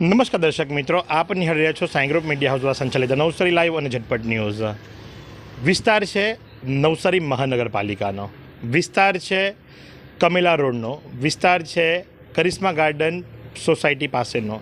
નમસ્કાર દર્શક મિત્રો, આપ નિહાળી રહ્યા છો સાઈ ગ્રુપ મીડિયા હાઉસ દ્વારા સંચાલિત નવસારી લાઈવ અને ઝટપટ ન્યૂઝ. વિસ્તાર છે નવસારી મહાનગરપાલિકાનો. વિસ્તાર છે કમેલા રોડનો. વિસ્તાર છે કરિશ્મા ગાર્ડન સોસાયટી પાસેનો.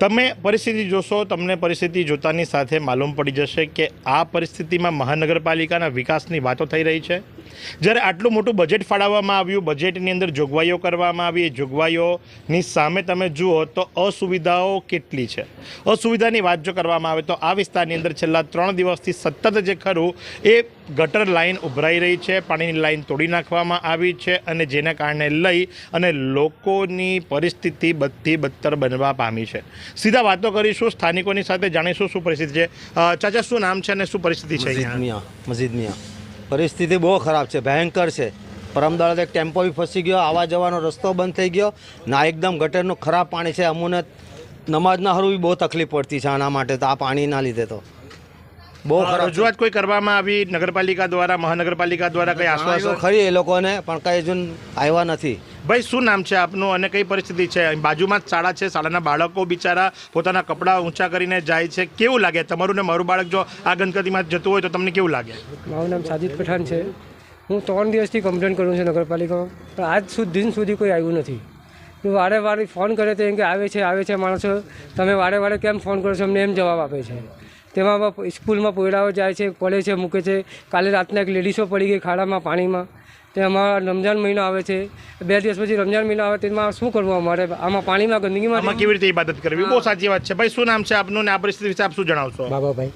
તમે પરિસ્થિતિ જોશો, તમને પરિસ્થિતિ જોતાની સાથે માલુમ પડી જશે કે આ પરિસ્થિતિમાં મહાનગરપાલિકાના વિકાસની વાતો થઈ રહી છે. જ્યારે આટલું મોટું બજેટ ફાળવવામાં આવ્યું બજેટની અંદર જોગવાઈઓ કરવામાં આવી. એ જોગવાઈઓની સામે તમે જુઓ તો અસુવિધાઓ કેટલી છે. અસુવિધાની વાત જો કરવામાં આવે તો આ વિસ્તારની અંદર છેલ્લા ત્રણ દિવસથી સતત જે ખરું એ ગટર લાઈન ઉભરાઈ રહી છે પાણીની લાઈન તોડી નાખવામાં આવી છે અને જેના કારણે લઈ અને લોકોની પરિસ્થિતિ બધી બદતર બનવા પામી છે. સીધા વાતો કરીશું સ્થાનિકોની સાથે જાણીશું શું પરિસ્થિતિ છે. ચાચા શું નામ છે અને શું પરિસ્થિતિ છે મસ્જિદ મિયા. પરિસ્થિતિ બહુ ખરાબ છે ભયંકર છે. પરમદાળ એક ટેમ્પો બી ફસી ગયો આવવા જવાનો રસ્તો બંધ થઈ ગયો. ના એકદમ ગટરનું ખરાબ પાણી છે અમુને નમાજના હરું બહુ તકલીફ પડતી છે આના માટે તો આ પાણીના લીધે તો. બહુ ખરાબ રજૂઆત કોઈ કરવામાં આવી નગરપાલિકા દ્વારા મહાનગરપાલિકા દ્વારા કંઈ આશ્વાસન? ખરી એ લોકોને પણ કંઈ હજુ આવ્યા નથી. ભાઈ, શું નામ છે આપનું અને કઈ પરિસ્થિતિ છે? બાજુમાં જ શાળા છે, શાળાના બાળકો બિચારા પોતાના કપડાં ઊંચા કરીને જાય છે. કેવું લાગે? તમારું ને મારું બાળક જો આ ગણપતિમાં જતું હોય તો તમને કેવું લાગે? મારું નામ સાજિદ પઠાણ છે. હું ત્રણ દિવસથી કમ્પ્લેન કરું છું નગરપાલિકામાં. પણ આજ સુધી દિન સુધી કોઈ આવ્યું નથી. વારે વારે ફોન કરે તો એમ કે આવે છે આવે છે માણસો. તમે વારે વારે કેમ ફોન કરો છો? અમને એમ જવાબ આપે છે. તેમાં સ્કૂલમાં પોયડાઓ જાય છે કોલેજે મૂકે છે. કાલે રાતના એક લેડીસો પડી ગઈ ખાડામાં, પાણીમાં. તેમાં રમજાન મહિનો આવે છે. બે દિવસ પછી રમજાન મહિનો આવે તેમાં શું કરવું અમારે? આમાં પાણીમાં ગંદકીમાં આમાં કેવી રીતે ઇબાદત કરવી? બહુ સાચી વાત છે. ભાઈ શું નામ છે આપનું ને આ પરિસ્થિતિ વિશે આપ શું જણાવશો? બાબાભાઈ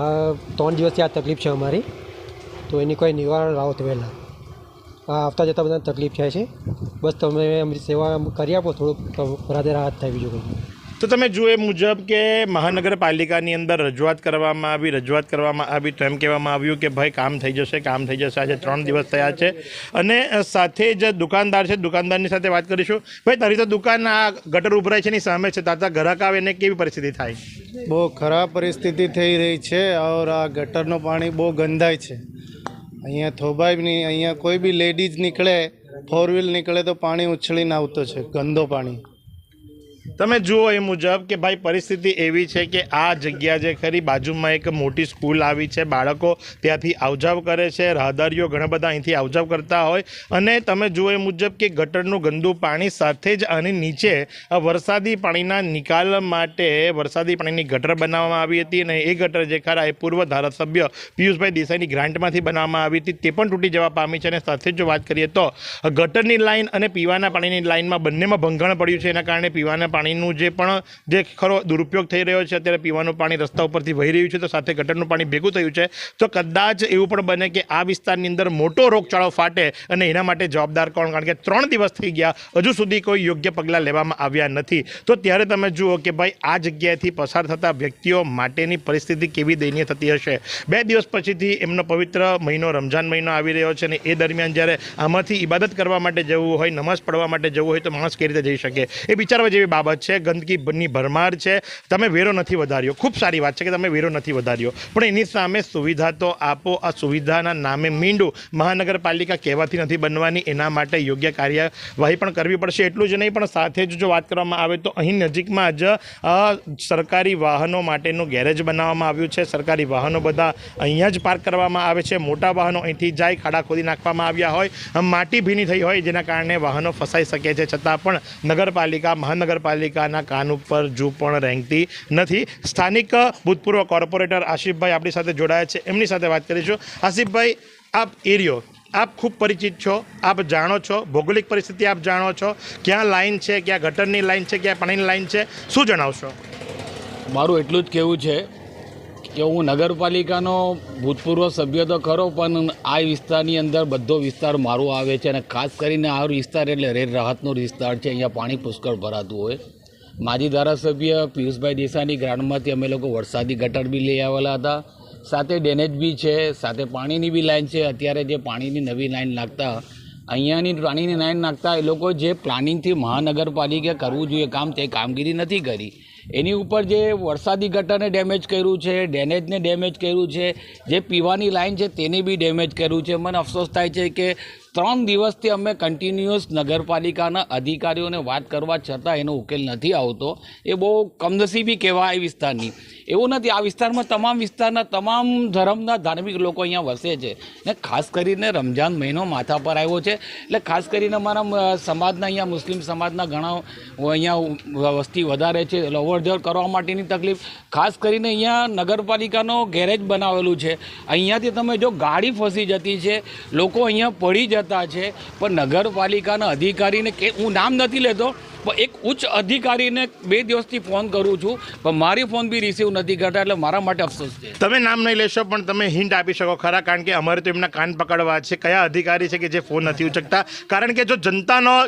આ ત્રણ દિવસથી આ તકલીફ છે અમારી. તો એની કોઈ નિવારણ લાવો તો વહેલા. આ આવતા જતાં બધાને તકલીફ થાય છે. બસ તમે અમારી સેવા કરી આપો થોડુંક રાધે રાહત થાય બીજું કંઈ. તો તમે જુઓ એ મુજબ કે મહાનગરપાલિકાની અંદર રજૂઆત કરવામાં આવી, રજૂઆત કરવામાં આવી તો એમ કહેવામાં આવ્યું કે ભાઈ કામ થઈ જશે, કામ થઈ જશે. આજે ત્રણ દિવસ થયા છે. અને સાથે જ દુકાનદાર છે, દુકાનદારની સાથે વાત કરીશું. ભાઈ, તારી તો દુકાન આ ગટર ઉભરાય છે, એની સામે છે. તાતા ગ્રાહક આવે એને કેવી પરિસ્થિતિ થાય? બહુ ખરાબ પરિસ્થિતિ થઈ રહી છે ઓર આ ગટરનું પાણી બહુ ગંધાય છે. અહીંયા થોભાઈ નહીં, અહીંયા કોઈ બી લેડીઝ નીકળે ફોર વ્હીલ નીકળે તો પાણી ઉછળીને આવતો છે, ગંદો પાણી. તમે જુઓ એ મુજબ કે ભાઈ પરિસ્થિતિ એવી છે કે આ જગ્યા જે ખરી બાજુમાં એક મોટી સ્કૂલ આવી છે. બાળકો ત્યાંથી આવજાવ કરે છે. રાહદારીઓ ઘણા બધા અહીંથી આવજાવ કરતા હોય. અને તમે જુઓ એ મુજબ કે ગટરનું ગંદુ પાણી સાથે જ આની નીચે વરસાદી પાણીના નિકાલ માટે વરસાદી પાણીની ગટર બનાવવામાં આવી હતી અને એ ગટર જે ખરા એ પૂર્વ ધારાસભ્ય પિયુષભાઈ દેસાઈની ગ્રાન્ટમાંથી બનાવવામાં આવી હતી. તે પણ તૂટી જવા પામી છે અને સાથે જ વાત કરીએ તો ગટરની લાઈન અને પીવાના પાણીની લાઇનમાં બંનેમાં ભંગણ પડ્યું છે. એના કારણે પીવાના પાણીનું જે પણ જે ખરો દુરુપયોગ થઈ રહ્યો છે, અત્યારે પીવાનું પાણી રસ્તા ઉપરથી વહી રહ્યું છે, તો સાથે ગટરનું પાણી ભેગું થયું છે. તો કદાચ એવું પણ બને કે આ વિસ્તારની અંદર મોટો રોગચાળો ફાટે અને એના માટે જવાબદાર કોણ? કારણ કે ત્રણ દિવસ થઈ ગયા, હજુ સુધી કોઈ યોગ્ય પગલાં લેવામાં આવ્યા નથી. તો ત્યારે તમે જુઓ કે ભાઈ, આ જગ્યાએથી પસાર થતા વ્યક્તિઓ માટેની પરિસ્થિતિ કેવી દયનીય થતી હશે? બે દિવસ પછીથી એમનો પવિત્ર મહિનો રમજાન મહિનો આવી રહ્યો છે અને એ દરમિયાન જ્યારે આમાંથી ઇબાદત કરવા માટે જવું હોય, નમાઝ પડવા માટે જવું હોય, તો માણસ કેવી રીતે જઈ શકે? એ વિચારવા જેવી બાબત છે, ગંદકીની ભરમાર છે. તમે વેરો નથી વધાર્યો. ખૂબ સારી વાત છે કે તમે વેરો નથી વધાર્યો. પણ એની સામે સુવિધા તો આપો. આ સુવિધાના નામે મીંડું મહાનગરપાલિકા કહેવાથી નથી બનવાની. એના માટે યોગ્ય કાર્યવાહી પણ કરવી પડશે. એટલું જ નહીં, પણ સાથે જ જો વાત કરવામાં આવે તો અહીં નજીકમાં જ સરકારી વાહનો માટેનું ગેરેજ બનાવવામાં આવ્યું છે. સરકારી વાહનો બધા અહીંયા જ પાર્ક કરવામાં આવે છે. મોટા વાહનો અહીંથી જાય, ખાડા ખોદી નાખવામાં આવ્યા હોય. માટી ભીની થઈ હોય, જેના કારણે વાહનો ફસાઈ શકે છે. છતાં પણ નગરપાલિકા મહાનગરપાલિકાના કાન ઉપર જુ પણ રેંગતી નથી. સ્થાનિક ભૂતપૂર્વ કોર્પોરેટર આશિફભાઈ આપણી સાથે જોડાયા છે. એમની સાથે વાત કરીશું. આસિફભાઈ આપ એરિયો આપ ખૂબ પરિચિત છો, આપ જાણો છો, ભૌગોલિક પરિસ્થિતિ આપ જાણો છો, ક્યાં લાઈન છે, ક્યાં ગટરની લાઈન છે, ક્યાં પાણીની લાઈન છે, શું જણાવશો? મારું એટલું જ કહેવું છે કે હું નગરપાલિકાનો ભૂતપૂર્વ સભ્ય તો ખરો, પણ આ વિસ્તારની અંદર બધો વિસ્તાર મારો આવે છે અને ખાસ કરીને આ વિસ્તાર એટલે રેડ રાહતનો વિસ્તાર છે. અહીંયા પાણી પુષ્કળ ભરાતું હોય. માજી ધારાસભ્ય પિયુષભાઈ દેસાઈની ગ્રાઉન્ડમાંથી અમે લોકો વરસાદી ગટર બી લઈ આવેલા હતા. સાથે ડેનેજ બી છે, સાથે પાણીની બી લાઈન છે. અત્યારે જે પાણીની નવી લાઈન નાખતા, અહીંયાની પાણીની લાઈન નાખતા એ લોકો જે પ્લાનિંગથી મહાનગરપાલિકા કરવું જોઈએ, કામ તે કામગીરી નથી કરી. એની ઉપર જે વરસાદી ગટરને ડેમેજ કર્યું છે ડેનેજને ડેમેજ કર્યું છે, જે પીવાની લાઈન છે તેને બી ડેમેજ કર્યું છે. મને અફસોસ થાય છે કે ત્રણ દિવસથી અમે કન્ટિન્યુઅસ નગરપાલિકાના અધિકારીઓને વાત કરવા છતાં એનો ઉકેલ નથી આવતો. એ બહુ કમનસીબી કહેવાય એ વિસ્તારની. એવું નથી, આ વિસ્તારમાં તમામ વિસ્તારના તમામ ધર્મના ધાર્મિક લોકો અહીંયા વસે છે. ને ખાસ કરીને રમજાન મહિનો માથા પર આવ્યો છે. એટલે ખાસ કરીને અમારા સમાજના અહીંયા મુસ્લિમ સમાજના ઘણા અહીંયા વસ્તી વધારે છે. અવર જવર કરવા માટેની તકલીફ. ખાસ કરીને અહીંયા નગરપાલિકાનો ગેરેજ બનાવેલું છે. અહીંયાથી તમે જો ગાડી ફસી જતી છે, લોકો અહીંયા પડી જતા છે. પણ નગરપાલિકાના અધિકારીને કે હું નામ નથી લેતો, પણ એક ઉચ્ચ અધિકારીને બે દિવસથી ફોન કરું છું, પણ મારી ફોન બી રિસીવ નથી કરતા, એટલે મારા માટે અફસોસ છે. તમે નામ નહીં લેશો, પણ તમે હિન્ટ આપી શકો. ખરા, કારણ કે અમારે તો એમના કાન પકડવા છે. કયા અધિકારી છે કે જે ફોન નથી ઉચકતા? કારણ કે જો જનતાનો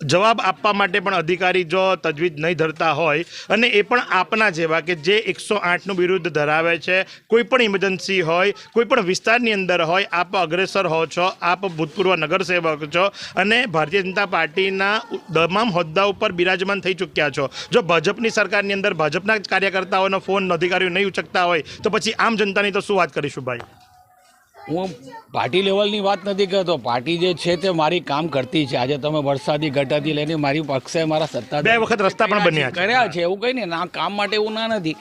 જવાબ આપવા માટે પણ અધિકારી જો તજવીજ નહીં ધરતા હોય અને એ પણ આપના જેવા કે જે એકસો આઠનું વિરુદ્ધ ધરાવે છે, કોઈ પણ ઇમરજન્સી હોય, કોઈ પણ વિસ્તારની અંદર હોય, આપ અગ્રેસર હો છો, આપ ભૂતપૂર્વ નગરસેવક છો અને ભારતીય જનતા પાર્ટીના તમામ હોદ્દા ઉપર બિરાજમાન થઈ ચૂક્યા છો. જો ભાજપની સરકારની અંદર ભાજપના કાર્યકર્તાઓનો ફોન અધિકારીઓ નહીં ઉચકતા હોય, તો પછી આમ જનતાની તો શું વાત કરીશું ભાઈ? હું પાર્ટી લેવલની વાત નથી કરતો. પાર્ટી જે છે તે મારી કામ કરતી છે. આજે તમે વરસાદી ઘટાથી લઈને મારી પક્ષે મારા સત્તા બે વખત રસ્તા પણ બન્યા કર્યા છે એવું કઈ ને ના કામ માટે એવું ના નથી.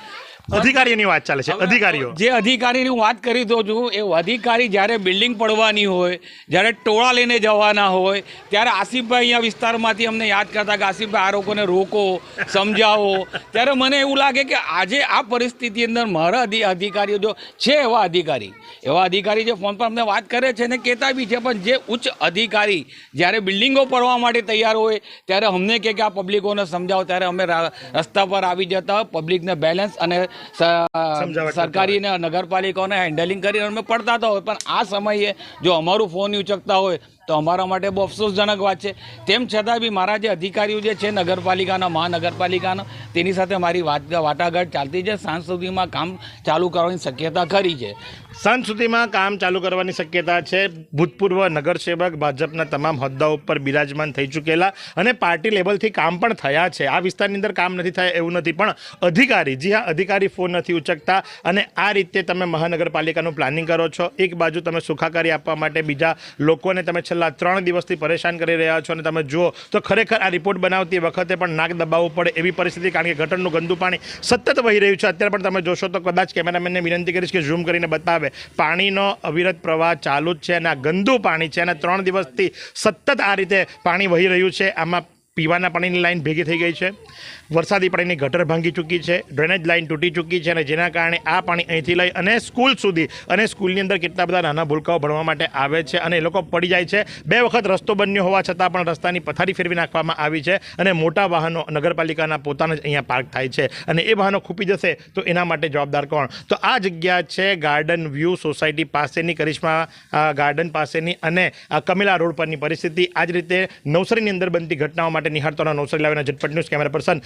અધિકારીઓની વાત ચાલે છે અધિકારીઓ. જે અધિકારીની હું વાત કરી દઉં છું એ અધિકારી જ્યારે બિલ્ડિંગ પડવાની હોય જ્યારે ટોળા લઈને જવાના હોય ત્યારે આસિફભાઈ અહીંયા વિસ્તારમાંથી અમને યાદ કરતા કે આસિફભાઈ આ લોકોને રોકો સમજાવો. ત્યારે મને એવું લાગે કે આજે આ પરિસ્થિતિ અંદર મારા અધિકારીઓ જો છે એવા અધિકારી એવા અધિકારી જે ફોન પર અમને વાત કરે છે ને કહેતા બી છે પણ જે ઉચ્ચ અધિકારી જ્યારે બિલ્ડિંગો પડવા માટે તૈયાર હોય ત્યારે અમને કહે કે આ પબ્લિકોને સમજાવો ત્યારે અમે રસ્તા પર આવી જતા પબ્લિકને બેલેન્સ અને સરકારી ને નગરપાલિકાઓને હેન્ડલિંગ કરીને અમે પડતા હતા હોય. પણ આ સમયે જો અમારું ફોન ઉચકતા હોય તો અમારા માટે બહુ અફસોસજનક વાત છે. તેમ છતાં બી મારા જે અધિકારીઓ જે છે નગરપાલિકાના, મહાનગરપાલિકાના, તેની સાથે મારી વાત વાટાઘાટ ચાલતી છે. સાંજ સુધીમાં કામ ચાલુ કરવાની શક્યતા ખરી છે. સાંજ સુધીમાં કામ ચાલુ કરવાની શક્યતા છે. ભૂતપૂર્વ નગરસેવક ભાજપના તમામ હોદ્દા ઉપર બિરાજમાન થઈ ચૂકેલા અને પાર્ટી લેવલથી કામ પણ થયા છે. આ વિસ્તારની અંદર કામ નથી થયા એવું નથી, પણ અધિકારી, જી હા, અધિકારી ફોન નથી ઉચકતા અને આ રીતે તમે મહાનગરપાલિકાનું પ્લાનિંગ કરો છો. એક બાજુ તમે સુખાકારી આપવા માટે બીજા લોકોને તમે છેલ્લા ત્રણ દિવસથી પરેશાન કરી રહ્યા છો અને તમે જુઓ તો ખરેખર આ રિપોર્ટ બનાવતી વખતે પણ નાક દબાવવું પડે એવી પરિસ્થિતિ કારણ કે ગટરનું ગંદુ પાણી સતત વહી રહ્યું છે. અત્યારે પણ તમે જોશો તો કદાચ કેમેરામેનને વિનંતી કરીશ કે ઝૂમ કરીને બતાવે. પાણીનો અવિરત પ્રવાહ ચાલુ જ છે અને આ ગંદુ પાણી છે અને ત્રણ દિવસથી સતત આ રીતે પાણી વહી રહ્યું છે. આમાં પીવાના પાણીની લાઈન ભેગી થઈ ગઈ છે. વરસાદી પાણીની ગટર ભાંગી ચૂકી છે ડ્રેનેજ લાઇન તૂટી ચૂકી છે અને જેના કારણે આ પાણી અહીંથી લઈ અને સ્કૂલ સુધી અને સ્કૂલની અંદર કેટલા બધા નાના ભૂલકાઓ ભણવા માટે આવે છે અને એ લોકો પડી જાય છે. બે વખત રસ્તો બન્યો હોવા છતાં પણ રસ્તાની પથારી ફેરવી નાખવામાં આવી છે અને મોટા વાહનો નગરપાલિકાના પોતાના જ અહીંયા પાર્ક થાય છે અને એ વાહનો ખૂપી જશે તો એના માટે જવાબદાર કોણ? તો આ જગ્યા છે ગાર્ડન વ્યૂ સોસાયટી પાસેની કરિશ્મા ગાર્ડન પાસેની અને કમિલા રોડ પરની પરિસ્થિતિ. આ જ રીતે નવસારીની અંદર બનતી ઘટનાઓ માટે નિહાળતોના Navsari લાવીના Jhatpat news camera person